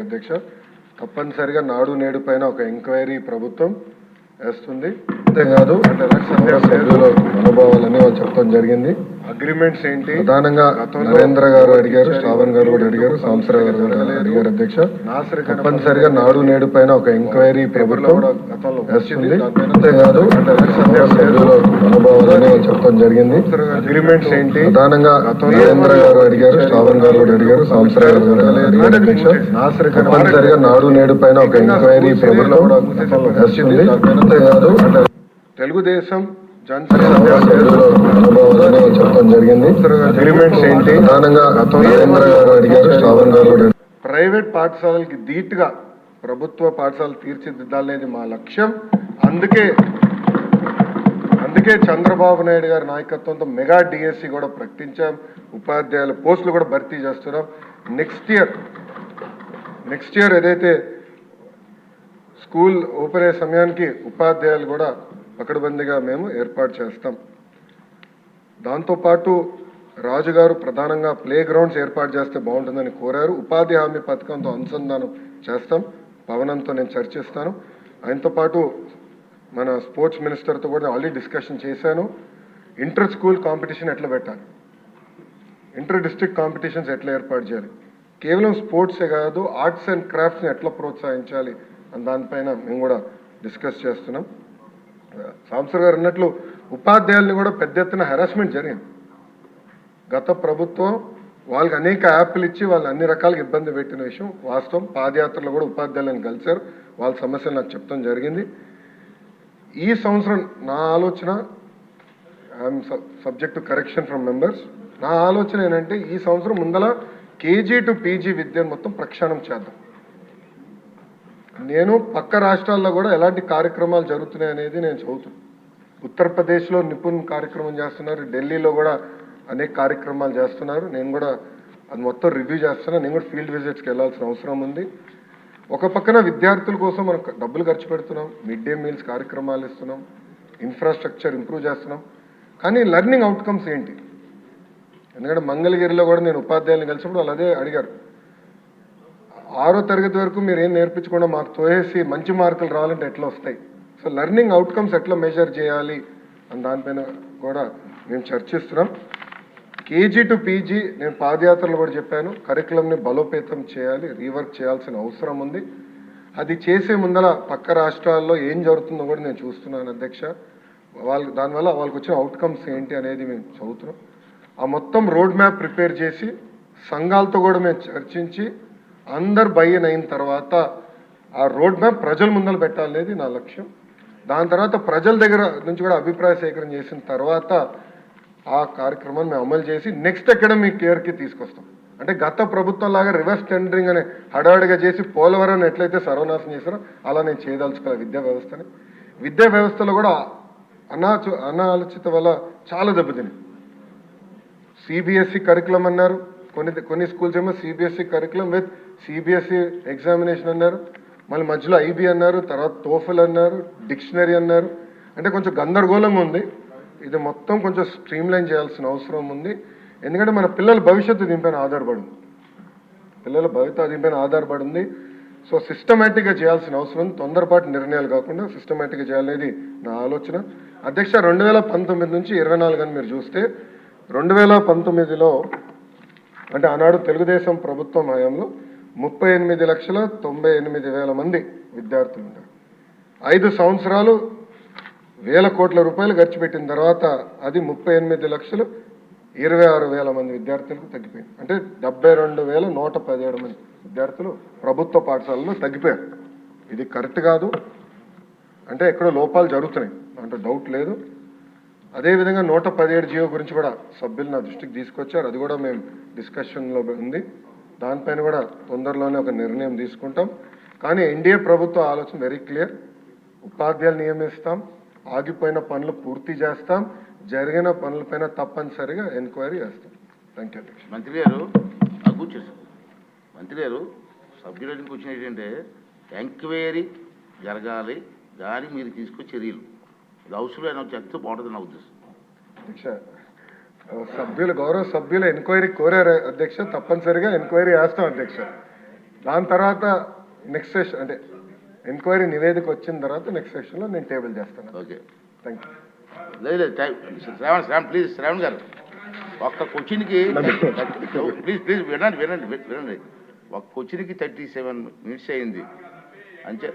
అధ్యక్ష తప్పనిసరిగా నాడు నేడు పైన ఒక ఎంక్వైరీ ప్రభుత్వం వేస్తుంది. అంతేకాదు అంటే సభ్యుల అనుభవాలని చెప్పడం జరిగింది. అగ్రిమెంట్స్ ఏంటి? ప్రధానంగా నరేంద్ర గారు అడిగారు శ్రావణ్ గారు కూడా అడిగారు సాంసరావు గారు కూడా అడిగారు అధ్యక్ష. తప్పనిసరిగా నాడు నేడు పైన ఒక ఎంక్వైరీ ప్రభుత్వం వేస్తుంది. అంతేకాదు అనుభవాలని చెప్పడం జరిగింది. అగ్రిమెంట్స్ ఏంటి? ప్రధానంగా నరేంద్ర గారు అడిగారు శ్రావణ్ గారు కూడా అడిగారు సాంసరావు గారు కూడా అడిగారు అధ్యక్ష. తప్పనిసరిగా నాడు నేడు పైన ఒక ఎంక్వైరీ ప్రభుత్వం వేస్తుంది. అంతేకాదు అంటే తెలుగుదేశం చెప్పడం జరిగింది అగ్రిమెంట్స్ ఏంటి? ప్రధానంగా నరేంద్ర గారు అడిగారు శ్రావణ్ గారు కూడా. ప్రైవేట్ పాఠశాలలకి ధీటుగా ప్రభుత్వ పాఠశాలలు తీర్చిదిద్దాలనేది మా లక్ష్యం. అందుకే అందుకే చంద్రబాబు నాయుడు గారి నాయకత్వంతో మెగా డిఎస్సి కూడా ప్రకటించాం. ఉపాధ్యాయుల పోస్టులు కూడా భర్తీ చేస్తున్నాం. నెక్స్ట్ ఇయర్ నెక్స్ట్ ఇయర్ ఏదైతే స్కూల్ ఓపెన్ అయ్యే సమయానికి ఉపాధ్యాయులు కూడా పకడ్బందీగా మేము ఏర్పాటు చేస్తాం. దాంతోపాటు రాజుగారు ప్రధానంగా ప్లే గ్రౌండ్స్ ఏర్పాటు చేస్తే బాగుంటుందని కోరారు. ఉపాధి హామీ పథకంతో అనుసంధానం చేస్తాం. పవనంతో నేను చర్చిస్తాను. ఆయనతో పాటు మన స్పోర్ట్స్ మినిస్టర్తో కూడా ఆల్రెడీ డిస్కషన్ చేశాను. ఇంటర్ స్కూల్ కాంపిటీషన్ ఎట్లా పెట్టాలి? ఇంటర్ డిస్ట్రిక్ట్ కాంపిటీషన్స్ ఎట్లా ఏర్పాటు చేయాలి? కేవలం స్పోర్ట్సే కాదు ఆర్ట్స్ అండ్ క్రాఫ్ట్స్ని ఎట్లా ప్రోత్సహించాలి? అని దానిపైన మేము కూడా డిస్కస్ చేస్తున్నాం. సాంసర్ గారు అన్నట్లు ఉపాధ్యాయుల్ని కూడా పెద్ద ఎత్తున హెరాస్మెంట్ జరిగింది. గత ప్రభుత్వం వాళ్ళకి అనేక యాప్లు ఇచ్చి వాళ్ళు అన్ని రకాలుగా ఇబ్బంది పెట్టిన విషయం వాస్తవం. పాదయాత్రలో కూడా ఉపాధ్యాయులను కలిశారు. వాళ్ళ సమస్యలు నాకు చెప్తాం జరిగింది. ఈ సంవత్సరం నా ఆలోచన I'm subject to correction from members నా ఆలోచన ఏంటంటే ఈ సంవత్సరం ముందల కేజీ టు పీజీ విద్యను మొత్తం ప్రక్షాళన చేద్దాం. నేను పక్క రాష్ట్రాల్లో కూడా ఎలాంటి కార్యక్రమాలు జరుగుతున్నాయి అనేది నేను చదువుతున్నాను ఉత్తరప్రదేశ్లో నిపుణ్ కార్యక్రమం చేస్తున్నారు ఢిల్లీలో కూడా అనేక కార్యక్రమాలు చేస్తున్నారు. నేను కూడా అది మొత్తం రివ్యూ చేస్తున్నాను నేను కూడా ఫీల్డ్ విజిట్స్కి వెళ్ళాల్సిన అవసరం ఉంది. ఒక పక్కన విద్యార్థుల కోసం మనం డబ్బులు ఖర్చు పెడుతున్నాం. మిడ్ డే మీల్స్ కార్యక్రమాలు ఇస్తున్నాం. ఇన్ఫ్రాస్ట్రక్చర్ ఇంప్రూవ్ చేస్తున్నాం. కానీ లెర్నింగ్ అవుట్కమ్స్ ఏంటి? ఎందుకంటే మంగళగిరిలో కూడా నేను ఉపాధ్యాయులను కలిసినప్పుడు వాళ్ళు అదే అడిగారు. ఆరో తరగతి వరకు మీరు ఏం నేర్పించకుండా మాకు తోసేసి మంచి మార్కులు రావాలంటే ఎట్లా వస్తాయి? సో లెర్నింగ్ అవుట్కమ్స్ ఎట్లా మెజర్ చేయాలి? అని దానిపైన కూడా మేము చర్చిస్తున్నాం. కేజీ టు పీజీ నేను పాదయాత్రలు కూడా చెప్పాను. కరికులంని బలోపేతం చేయాలి రీవర్క్ చేయాల్సిన అవసరం ఉంది. అది చేసే ముందర పక్క రాష్ట్రాల్లో ఏం జరుగుతుందో కూడా నేను చూస్తున్నాను అధ్యక్ష. వాళ్ళకి దానివల్ల వాళ్ళకి వచ్చిన అవుట్కమ్స్ ఏంటి అనేది మేము చదువుతున్నాం. ఆ మొత్తం రోడ్ మ్యాప్ ప్రిపేర్ చేసి సంఘాలతో కూడా మేము చర్చించి అందరు బయ్యన్ అయిన తర్వాత ఆ రోడ్ మ్యాప్ ప్రజల ముందర పెట్టాలనేది నా లక్ష్యం. దాని తర్వాత ప్రజల దగ్గర నుంచి కూడా అభిప్రాయ సేకరణ చేసిన తర్వాత ఆ కార్యక్రమాన్ని మేము అమలు చేసి నెక్స్ట్ అకాడమిక్ ఇయర్కి తీసుకొస్తాం. అంటే గత ప్రభుత్వం లాగా రివర్స్ టెండరింగ్ అనే హడావిడిగా చేసి పోలవరం ఎట్లయితే సర్వనాశం చేశారో అలా నేను చేయదలుచుకోవాలి విద్యా వ్యవస్థని. విద్యా వ్యవస్థలో కూడా అనాచు అనాలోచిత వల్ల చాలా దెబ్బతిని సిబిఎస్ఈ కరికులం అన్నారు. కొన్ని కొన్ని స్కూల్స్ ఏమో CBSE curriculum with CBSE examination అన్నారు. మళ్ళీ మధ్యలో ఐబీ అన్నారు తర్వాత తోఫల్ అన్నారు డిక్షనరీ అన్నారు. అంటే కొంచెం గందరగోళంగా ఉంది. ఇది మొత్తం కొంచెం స్ట్రీమ్లైన్ చేయాల్సిన అవసరం ఉంది. ఎందుకంటే మన పిల్లల భవిష్యత్తు దీనిపైన ఆధారపడి ఉంది పిల్లల భవిత దీనిపైన ఆధారపడి ఉంది సో సిస్టమేటిక్గా చేయాల్సిన అవసరం ఉంది తొందరపాటు నిర్ణయాలు కాకుండా సిస్టమేటిక్గా చేయాలనేది నా ఆలోచన. అధ్యక్ష రెండు వేల పంతొమ్మిది నుంచి ఇరవై నాలుగు అని మీరు చూస్తే రెండు వేల పంతొమ్మిదిలో అంటే ఆనాడు తెలుగుదేశం ప్రభుత్వం హయాంలో ముప్పై ఎనిమిది లక్షల తొంభై ఎనిమిది వేల మంది విద్యార్థులు ఉన్నారు. ఐదు సంవత్సరాలు వేల కోట్ల రూపాయలు ఖర్చు పెట్టిన తర్వాత అది ముప్పై ఎనిమిది లక్షలు ఇరవై ఆరు వేల మంది విద్యార్థులకు తగ్గిపోయింది. అంటే డెబ్బై రెండు వేల నూట పదిహేడు మంది విద్యార్థులు ప్రభుత్వ పాఠశాలలో తగ్గిపోయారు. ఇది కరెక్ట్ కాదు. అంటే ఎక్కడో లోపాలు జరుగుతున్నాయి. అంటే డౌట్ లేదు. అదేవిధంగా నూట పదిహేడు జియో గురించి కూడా సభ్యులు నా దృష్టికి తీసుకొచ్చారు. అది కూడా మేము డిస్కషన్లో ఉంది. దానిపైన కూడా తొందరలోనే ఒక నిర్ణయం తీసుకుంటాం. కానీ ఎన్డీఏ ప్రభుత్వ ఆలోచన వెరీ క్లియర్ ఉపాధ్యాయులు నియమిస్తాం. ఆగిపోయిన పనులు పూర్తి చేస్తాం. జరిగిన పనులపైన తప్పనిసరిగా ఎంక్వైరీ చేస్తాం. థ్యాంక్ యూ మంత్రి గారు మంత్రి గారు సభ్యులకి వచ్చిన ఏంటంటే ఎంక్వైరీ జరగాలి దానికి మీరు తీసుకొచ్చే చర్యలు ఇది అవసరమైన చెప్తే బాగుంటుంది నా ఉద్దేశం. అధ్యక్ష సభ్యులు గౌరవ సభ్యులు ఎంక్వైరీ కోరారు అధ్యక్ష తప్పనిసరిగా ఎంక్వైరీ చేస్తాం అధ్యక్ష. దాని తర్వాత నెక్స్ట్ సెషన్ అంటే ఎంక్వైరీ నివేదిక వచ్చిన తర్వాత నెక్స్ట్ సెషన్లో నేను టేబుల్ చేస్తాను. ఓకే. థ్యాంక్ యూ లేదు టైం శ్రావణ్ శ్రావణ్ ప్లీజ్ శ్రావణ్ గారు. ఒక్క క్వశ్చన్కి ప్లీజ్ ప్లీజ్ వినండి వినండి వినండి. ఒక్క క్వశ్చన్కి థర్టీ సెవెన్ మినిట్స్ అయింది. అంతే